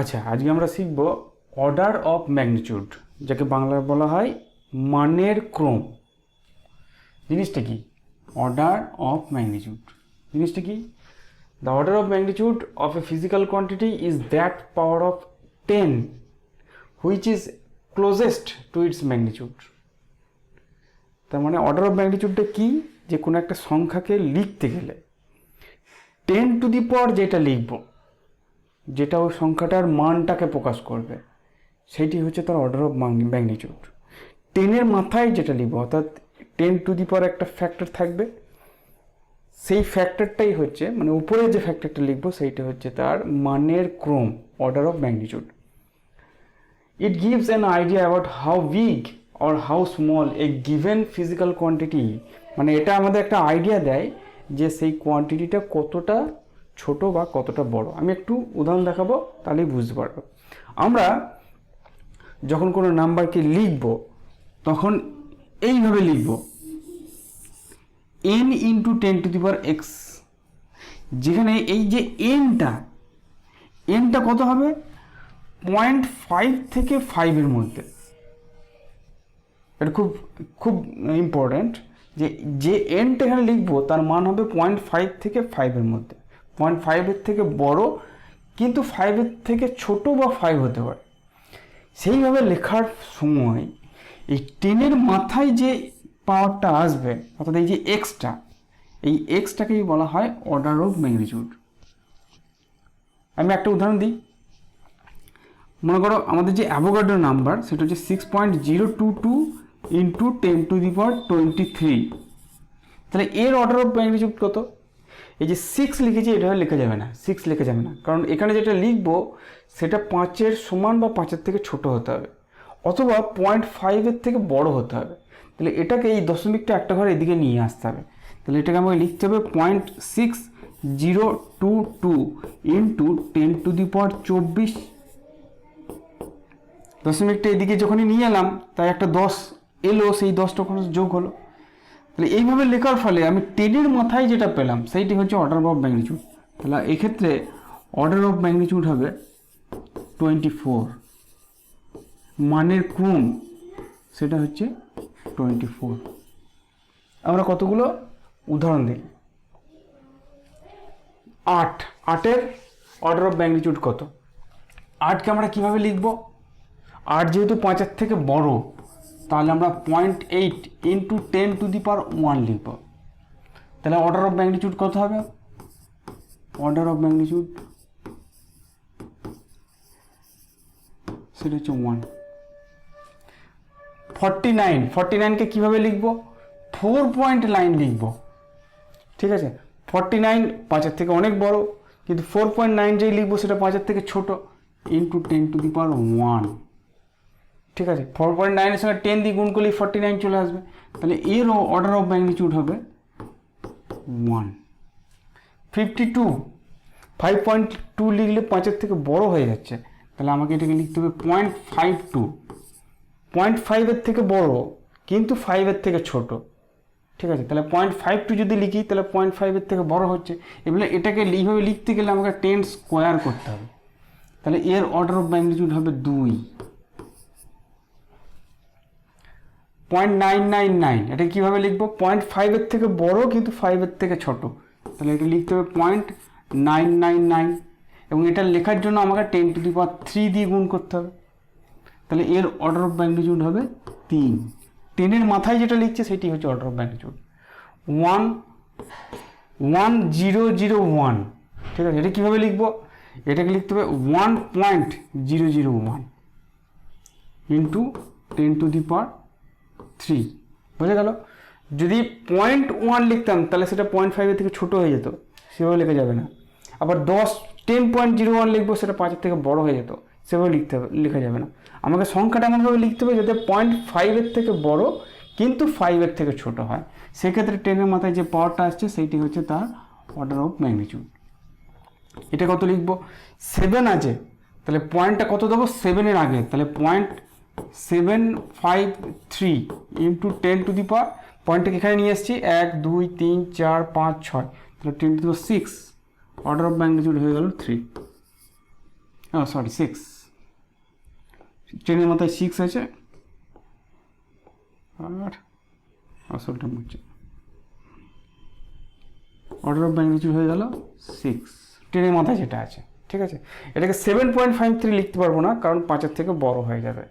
আচ্ছা আজকে আমরা শিখব অর্ডার অফ ম্যাগনিটিউড যাকে বাংলায় বলা হয় মানের ক্রম। জিনিসটা কি? অর্ডার অফ ম্যাগনিটিউড জিনিসটা কি? The order of magnitude of a physical quantity is that power of ten which is closest to its magnitude তার মানে অর্ডার অফ ম্যাগনিটিউডটা কি? যে কোনো একটা সংখ্যাকে লিখতে গেলে। টেন টু দি পাওয়ার যেটা লিখব। যেটা ওই সংখ্যাটার মানটাকে প্রকাশ করবে, সেইটি হচ্ছে তার অর্ডার অফ ম্যাগনিটিউড টেনের মাথায় যেটা লিখব অর্থাৎ টেন টু দি পাওয়ার একটা ফ্যাক্টর থাকবে, সেই ফ্যাক্টরটাই হচ্ছে মানে উপরে যে ফ্যাক্টরটা লিখব, সেইটা হচ্ছে তার মানের ক্রম order of magnitude it gives an idea about how big or how small a given physical quantity মানে এটা আমাদের একটা আইডিয়া দেয় যে সেই কোয়ান্টিটিটা কতটা ছোট বা কতটা বড়? আমি একটু উদাহরণ দেখাবো, তাহলেই বুঝতে পারব। আমরা যখন কোনো নাম্বারকে লিখব, তখন এইভাবে লিখব। N into ten to the power X যেখানে এই যে এনটা এনটা কত হবে? পয়েন্ট ফাইভ থেকে ফাইভের মধ্যে। এটা খুব খুব ইম্পর্ট্যান্ট যে যে এনটা এখানে লিখব, তার মান হবে পয়েন্ট ফাইভ থেকে ফাইভের মধ্যে। পয়েন্ট ফাইভের থেকে বড়, কিন্তু ফাইভের থেকে ছোট বা ফাইভ হতে পারে। সেইভাবে লেখার সময় এই টেনের মাথায় যে পাওয়ারটা আসবে, অর্থাৎ এই যে এক্সটা এই এক্সটাকেই বলা হয়? অর্ডার অফ ম্যাগনিটিউড আমি একটা উদাহরণ দিই। মনে করো আমাদের যে অ্যাভোগাড্রো নাম্বার সেটা হচ্ছে six point zero two two into ten to the power twenty three তাহলে এর অর্ডার অফ ম্যাগনিটিউড কত? এই যে সিক্স লিখেছি, এটা লেখা যাবে না। সিক্স লেখা যাবে না। কারণ এখানে যেটা লিখব, সেটা পাঁচের সমান বা পাঁচের থেকে ছোট হতে হবে। অথবা পয়েন্ট ফাইভের থেকে বড় হতে হবে। তাহলে এটাকে এই দশমিকটা একটা ঘরে এদিকে নিয়ে আসতে হবে। তাহলে এটাকে আমাকে লিখতে হবে point six zero two two into ten to the power চব্বিশ। দশমিকটা এদিকে যখনই নিয়ে এলাম, তাই একটা দশ এলো, সেই দশটা ওখানে যোগ হলো। তাহলে এইভাবে লেখার ফলে আমি টেনের মাথায় যেটা পেলাম, সেইটি হচ্ছে অর্ডার অফ ম্যাগনিটিউড তাহলে এক্ষেত্রে অর্ডার অফ ম্যাগনিটিউড হবে টোয়েন্টি ফোর মানের ক্রম সেটা হচ্ছে টোয়েন্টি ফোর আমরা কতগুলো? উদাহরণ দিই। আট। আটের অর্ডার অফ ম্যাগনিটিউড কত? আটকে আমরা কীভাবে লিখব? আট যেহেতু পাঁচের থেকে বড় তাহলে আমরা point eight into ten to the power one লিখব। তাহলে অর্ডার অফ ম্যাগনিটিউড কত হবে? অর্ডার অফ ম্যাগনিটিউড সেটা হচ্ছে ওয়ান ফর্টি নাইন ফর্টি নাইনকে কীভাবে লিখব? ফোর পয়েন্ট লাইন লিখব। ঠিক আছে? ফর্টি নাইন পাঁচের থেকে অনেক বড়, কিন্তু ফোর পয়েন্ট নাইন যেই লিখব সেটা পাঁচের থেকে ছোট into ten to the power one ঠিক আছে? ফোর পয়েন্ট নাইনের সঙ্গে টেন দিয়ে গুণ করলেই ফর্টি নাইন চলে আসবে। তাহলে এর অর্ডার অফ ম্যাগনিটিউড হবে one fifty two five point two লিখলে পাঁচের থেকে বড় হয়ে যাচ্ছে। তাহলে আমাকে এটাকে লিখতে হবে পয়েন্ট ফাইভ টু পয়েন্ট ফাইভের থেকে বড়, কিন্তু ফাইভের থেকে ছোট। ঠিক আছে? তাহলে পয়েন্ট ফাইভ টু যদি লিখি, তাহলে পয়েন্ট ফাইভের থেকে বড় হচ্ছে। এবারে এটাকে এইভাবে লিখতে গেলে আমাকে টেন স্কোয়ার করতে হবে। তাহলে এর অর্ডার অফ ম্যাগনিটিউড হবে দুই। পয়েন্ট নাইন নাইন নাইন এটা কীভাবে লিখব? পয়েন্ট ফাইভের থেকে বড় কিন্তু ফাইভের থেকে ছোট। তাহলে এটা লিখতে হবে পয়েন্ট নাইন নাইন নাইন এবং এটা লেখার জন্য আমাকে ten to the power three দিয়ে গুণ করতে হবে। তাহলে এর অর্ডার অফ ম্যাগনিটিউড হবে তিন। টেনের মাথায় যেটা লিখছে, সেটি হচ্ছে order of magnitude one one zero zero one ঠিক আছে? এটা কীভাবে লিখব? এটাকে লিখতে হবে one point zero zero one into ten to the power three বোঝা গেল? যদি পয়েন্ট ওয়ান লিখতাম, তাহলে সেটা পয়েন্ট ফাইভের থেকে ছোটো হয়ে যেত, সেভাবে লেখা যাবে না। আবার দশ টেন পয়েন্ট জিরো ওয়ান লিখব, সেটা পাঁচের থেকে বড় হয়ে যেত, সেভাবে লিখতে হবে, লেখা যাবে না। আমাকে সংখ্যাটা এমনভাবে লিখতে হবে যাতে পয়েন্ট ফাইভের থেকে বড়, কিন্তু ফাইভের থেকে ছোট হয়। সেক্ষেত্রে টেনের মাথায় যে পাওয়ারটা আসছে, সেইটি হচ্ছে তার অর্ডার অফ ম্যাগনিটিউড এটা কত লিখব? সেভেন আছে। তাহলে পয়েন্টটা কত দেবো? সেভেনের আগে। তাহলে point seven five three into ten to the power পয়েন্টটাকে এখানে নিয়ে এসেছি, এক, দুই, তিন, চার, পাঁচ, ছয়। তাহলে ten to six order of magnitude হয়ে গেল থ্রি ও সরি সিক্স ট্রেনের মাথায় সিক্স আছে। আর আসলটা মুচ্ছে অর্ডার অফ ম্যাগনিটিউড হয়ে গেল সিক্স ট্রেনের মাথায় যেটা আছে, ঠিক আছে? এটাকে সেভেন পয়েন্ট ফাইভ থ্রি লিখতে পারব না, কারণ পাঁচের থেকে বড় হয়ে যাবে।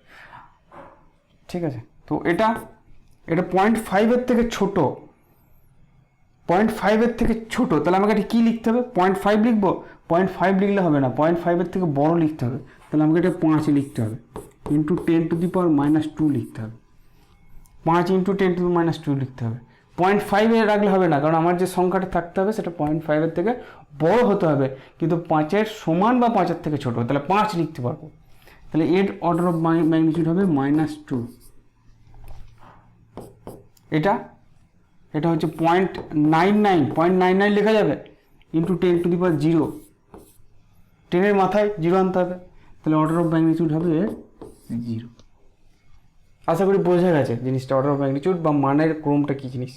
ঠিক আছে? তো এটা এটা পয়েন্ট ফাইভের থেকে ছোট। পয়েন্ট ফাইভের থেকে ছোট, তাহলে আমাকে এটা কী লিখতে হবে? পয়েন্ট ফাইভ লিখব? পয়েন্ট ফাইভ লিখলে হবে না। পয়েন্ট ফাইভের থেকে বড় লিখতে হবে। তাহলে আমাকে এটা পাঁচ লিখতে হবে। Into ten to the power minus two লিখতে হবে। পাঁচ into ten to minus two লিখতে হবে। পয়েন্ট ফাইভে রাখলে হবে না, কারণ আমার যে সংখ্যাটা থাকতে হবে, সেটা পয়েন্ট ফাইভের থেকে বড় হতে হবে। কিন্তু পাঁচের সমান বা পাঁচের থেকে ছোট, তাহলে পাঁচ লিখতে পারব। তাহলে এর অর্ডার অফ ম্যাগনিটিউড হবে মাইনাস টু এটা? এটা হচ্ছে point nine nine point nine nine লেখা যাবে into ten to the power zero টেনের মাথায় জিরো আনতে হবে। তাহলে অর্ডার অফ ম্যাগনিটিউড হবে জিরো আশা করি বোঝা গেছে জিনিসটা অর্ডার অফ ম্যাগনিটিউড বা মানের ক্রমটা কী জিনিস।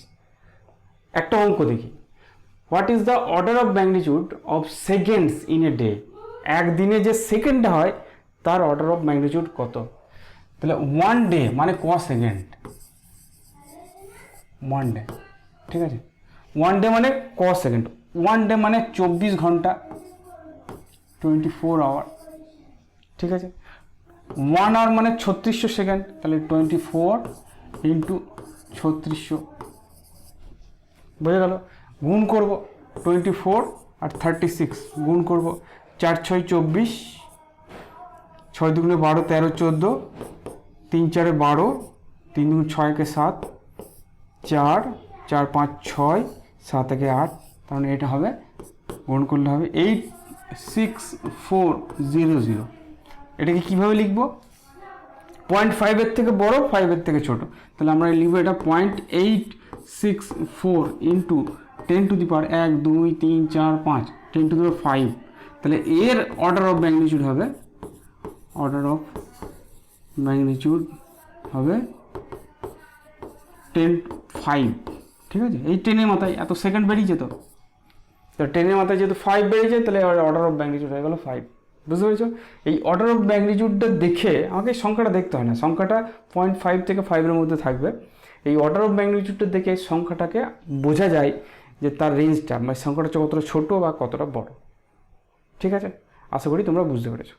একটা অঙ্ক দেখি। What is the order of magnitude of seconds in a day একদিনে যে সেকেন্ডটা হয় তার অর্ডার অফ ম্যাগনিটিউড কত? তাহলে ওয়ান ডে মানে ক সেকেন্ড ওয়ান ডে ঠিক আছে? ওয়ান ডে মানে ক সেকেন্ড ওয়ান ডে মানে চব্বিশ ঘণ্টা টোয়েন্টি ফোর আওয়ার ঠিক আছে? ওয়ান আওয়ার মানে ছত্রিশশো সেকেন্ড তাহলে টোয়েন্টি ফোর ইন্টু ছত্রিশশো। বোঝা গেল? গুণ করব টোয়েন্টি ফোর আর থার্টি সিক্স গুণ করব চার ছয় চব্বিশ ছয় দুগুণে বারো, তেরো, চোদ্দ, তিন চারে বারো, তিন দুগুণ ছয়কে সাত, চার চার, পাঁচ, ছয়, সাত একে আট, তার মানে এটা হবে, গুণ করলে হবে eight six four zero zero এটাকে কীভাবে লিখব? পয়েন্ট ফাইভের থেকে বড় ফাইভের থেকে ছোট। তাহলে আমরা লিখব এটা point eight six four into ten to the power এক, দুই, তিন, চার, পাঁচ ten to the power five তাহলে এর অর্ডার অফ ম্যাগনিটিউড হবে অর্ডার অফ ম্যাগনিটিউড হবে টেন ফাইভ ঠিক আছে? এই টেনের মাথায়, এত সেকেন্ড বেরিয়েছে তো। তো টেনের মাথায় যেহেতু ফাইভ বেরিয়েছে, তাহলে অর্ডার অফ ম্যাগনিটিউড হয়ে গেলো ফাইভ বুঝতে পেরেছ? এই অর্ডার অফ ম্যাগনিটিউডটা দেখে আমাকে সংখ্যাটা দেখতে হয় না। সংখ্যাটা পয়েন্ট ফাইভ থেকে ফাইভের মধ্যে থাকবে। এই অর্ডার অফ ম্যাগনিটিউডটা দেখে সংখ্যাটাকে বোঝা যায় যে তার রেঞ্জটা মানে সংখ্যাটা কতটা ছোটো বা কতটা বড়। ঠিক আছে? আশা করি তোমরা বুঝতে পেরেছ।